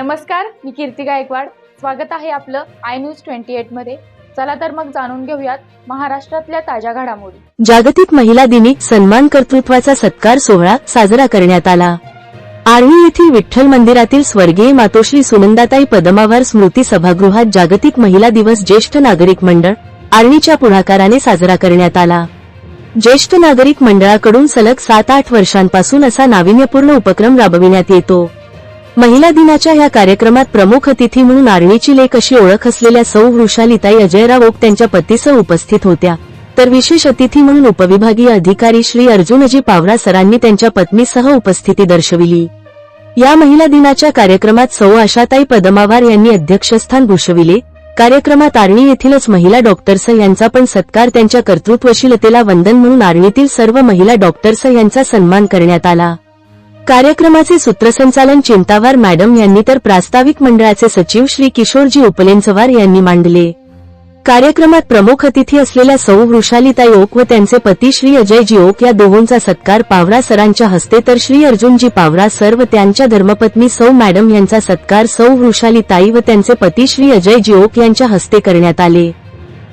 नमस्कार मी कीर्ती गायकवाड. स्वागत आहे आपलं आय न्यूज ट्वेंटी एटमध्ये. चला तर मग जाणून घेऊयात महाराष्ट्रातल्या ताज्या घडामोडी. जागतिक महिला दिनी सन्मान कर्तृत्वाचा सत्कार सोहळा साजरा करण्यात आला. आर्वी येथील विठ्ठल मंदिरातील स्वर्गीय मातोश्री सुनंदाताई पदमावार स्मृती सभागृहात जागतिक महिला दिवस ज्येष्ठ नागरिक मंडळ आर्णीच्या पुढाकाराने साजरा करण्यात आला. ज्येष्ठ नागरिक मंडळाकडून सलग सात आठ वर्षांपासून असा नाविन्यपूर्ण उपक्रम राबविण्यात येतो. महिला दिनाच्या या कार्यक्रमात प्रमुख अतिथी म्हणून आर्णीची लेख अशी ओळख असलेल्या सौ वृषालिताई अजयराव ओक त्यांच्या पतीसह उपस्थित होत्या. तर विशेष अतिथी म्हणून उपविभागीय अधिकारी श्री अर्जुनजी पावरा सरांनी त्यांच्या पत्नीसह उपस्थिती दर्शविली. या महिला दिनाच्या कार्यक्रमात सौ आशाताई पदमावार यांनी अध्यक्षस्थान भूषविले. कार्यक्रमात आर्णी येथीलच महिला डॉक्टर्स यांचा पण सत्कार त्यांच्या कर्तृत्वशीलतेला वंदन म्हणून आर्णीतील सर्व महिला डॉक्टर्स यांचा सन्मान करण्यात आला. कार्यक्रमाचे सूत्रसंचालन चिंतावार मॅडम यांनी तर प्रास्ताविक मंडळाचे सचिव श्री किशोरजी उपलेंचवार यांनी मांडले. कार्यक्रमात प्रमुख अतिथी असलेल्या सौ वृषालिता ओक व त्यांचे पती श्री अजयजी ओक या दोहोंचा सत्कार पावरा सरांच्या हस्ते तर श्री अर्जुनजी पावरा सर व त्यांच्या धर्मपत्नी सौ मॅडम यांचा सत्कार सौ वृषालिताई व त्यांचे पती श्री अजयजी ओक यांच्या हस्ते करण्यात आले.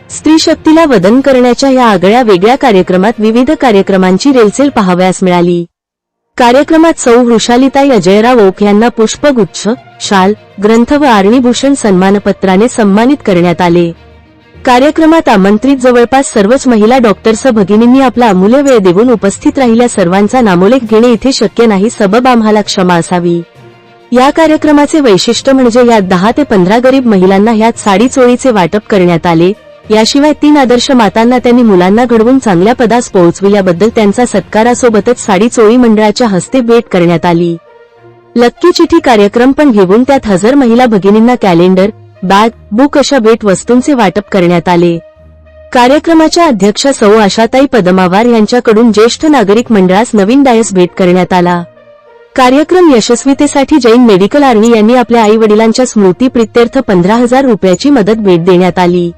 स्त्री शक्तीला वदन करण्याच्या या आगळ्या वेगळ्या कार्यक्रमात विविध कार्यक्रमांची रेलचेल पाहावयास मिळाली. कार्यक्रमात सौ वृषालिताई अजयराव ओक यांना पुष्पगुच्छ शाल ग्रंथ व आरणीभूषण सन्मानपत्राने सन्मानित करण्यात आले. कार्यक्रमात आमंत्रित जवळपास सर्वच महिला डॉक्टर्स भगिनींनी आपला अमूल्य वेळ देऊन उपस्थित राहिल्या सर्वांचा नामोलेख घेणे इथे शक्य नाही सबब आम्हाला क्षमा असावी. या कार्यक्रमाचे वैशिष्ट्य म्हणजे यात दहा ते पंधरा गरीब महिलांना ह्यात साडी चोळीचे वाटप करण्यात आले. याशिवाय तीन आदर्श मातांना त्यांनी मुलांना घडवून चांगल्या पदास पोहोचविल्याबद्दल त्यांचा सत्कारासोबतच साडी चोळी मंडळाच्या हस्ते भेट करण्यात आली. लक्की चिठी कार्यक्रम पण घेऊन त्यात हजर महिला भगिनींना कॅलेंडर बॅग बुक अशा भेट वस्तूंचे वाटप करण्यात आले. कार्यक्रमाच्या अध्यक्षा सौ आशाताई पदमावार यांच्याकडून ज्येष्ठ नागरिक मंडळास नवीन डायस भेट करण्यात आला. कार्यक्रम यशस्वीतेसाठी जैन मेडिकल आर्मी यांनी आपल्या आई वडिलांच्या स्मृती प्रित्यर्थ पंधरा हजार रुपयाची मदत भेट देण्यात आली.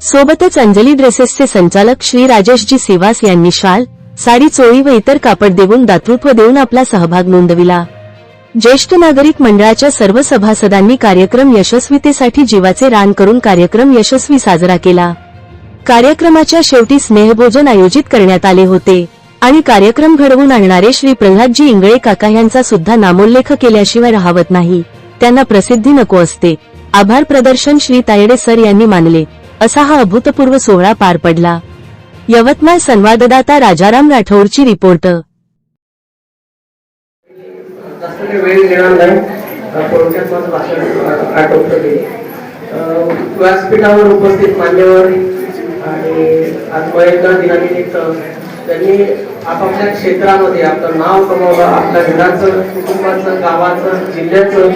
सोबतच अंजली ड्रेसेसचे संचालक श्री राजेशजी सेवास यांनी शाल साडी चोळी व इतर कापड देऊन दातृत्व देऊन आपला सहभाग नोंदविला. ज्येष्ठ नागरिक मंडळाच्या सर्व सभासदांनी कार्यक्रम यशस्वीतेसाठी जीवाचे रान करून कार्यक्रम यशस्वी साजरा केला. कार्यक्रमाच्या शेवटी स्नेहभोजन आयोजित करण्यात आले होते आणि कार्यक्रम घडवून आणणारे श्री प्रल्हादजी इंगळे काका यांचा सुद्धा नामोल्लेख केल्याशिवाय राहवत नाही. त्यांना प्रसिद्धी नको असते. आभार प्रदर्शन श्री तायडे सर यांनी मानले. असा हा अभूतपूर्व सोहळा पार पडला. यवतमाळ संवाददाता राजाराम राठोडची रिपोर्ट. वेळ घेणार नाही व्यासपीठावर उपस्थित मान्यवर आणि आज महिला दिनानिमित्त त्यांनी आपापल्या क्षेत्रामध्ये आपलं नाव कमावलं आपल्या घराचं कुटुंबाचं गावाचं जिल्ह्याचं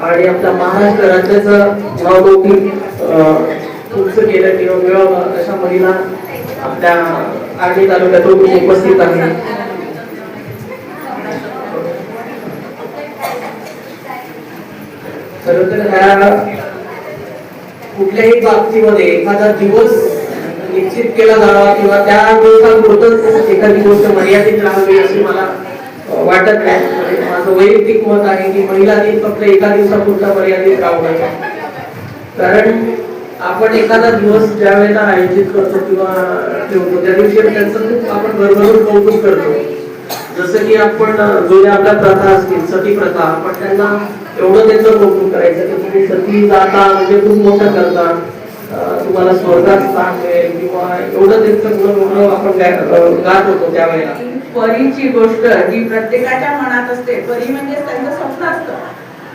आणि आपल्या महाराष्ट्र राज्याचं नावलौकिक तुमचं केलं किंवा मिळवलं अशा महिला आपल्या आर्णी तालुक्यातून उपस्थित आहे खरं तर ह्या कुठल्याही बाबतीमध्ये एखादा दिवस निश्चित केला जावा किंवा त्या दिवसापुरतच एखादी गोष्ट मर्यादित राहावी अशी मला वाटत नाही. म्हणजे माझं वैयक्तिक मत आहे की महिला दिन फक्त एका दिवसापुरता मर्यादित राहू नये कारण आपण एखादा दिवस ज्या वेळेला आयोजित करतो किंवा ठेवतो त्या दिवशी त्यांचं खूप आपण भरभरून कौतुक करतो. जसं की आपण जुन्या आपल्या प्रथा असतील सती प्रथा आपण त्यांना एवढं त्यांचं कौतुक करायचं की तुम्ही सती जाता म्हणजे खूप मोठं करता. तुम्हाला स्वर्गात स्थान मिळेल किंवा एवढं त्यांचं गुण आपण गात होतो त्यावेळेला परीची गोष्ट जी प्रत्येकाच्या मनात असते परी म्हणजे त्यांचं स्वप्न असतं.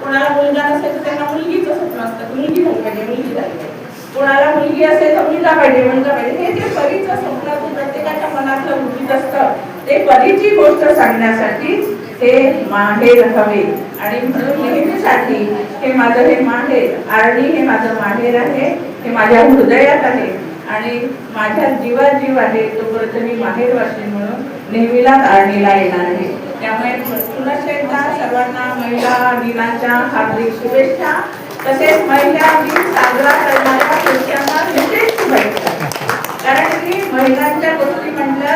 कोणाला मुलगा नसेल तर त्यांना मुलगीचं स्वप्न असतं की मुलगी झाली पाहिजे मुलगी झाली पाहिजे कोणाला मुलगी असेल तर मुलगा पाहिजे मुलगा पाहिजे. हे जे परीचं स्वप्न प्रत्येकाच्या मनातलं उदित असतं. ते परीची गोष्ट सांगण्यासाठी हे माहेर हवे. आणि म्हणून नेहमीसाठी हे माझं हे माहेर आरणी हे माझं माहेर आहे हे माझ्या हृदयात आहे. आणि माझ्या जीवात जीव आहे तोपर्यंत मी माहेर वाचली म्हणून नेहमीलाच आरणीला येणार आहे. त्यामुळे पुन्हा एकदा सर्वांना महिला दिनाच्या हार्दिक शुभेच्छा. तसेच महिला दिन साजरा करणाऱ्या पुरुषांना विशेष शुभेच्छा. कारण की महिलांच्या गोष्टी म्हटल्या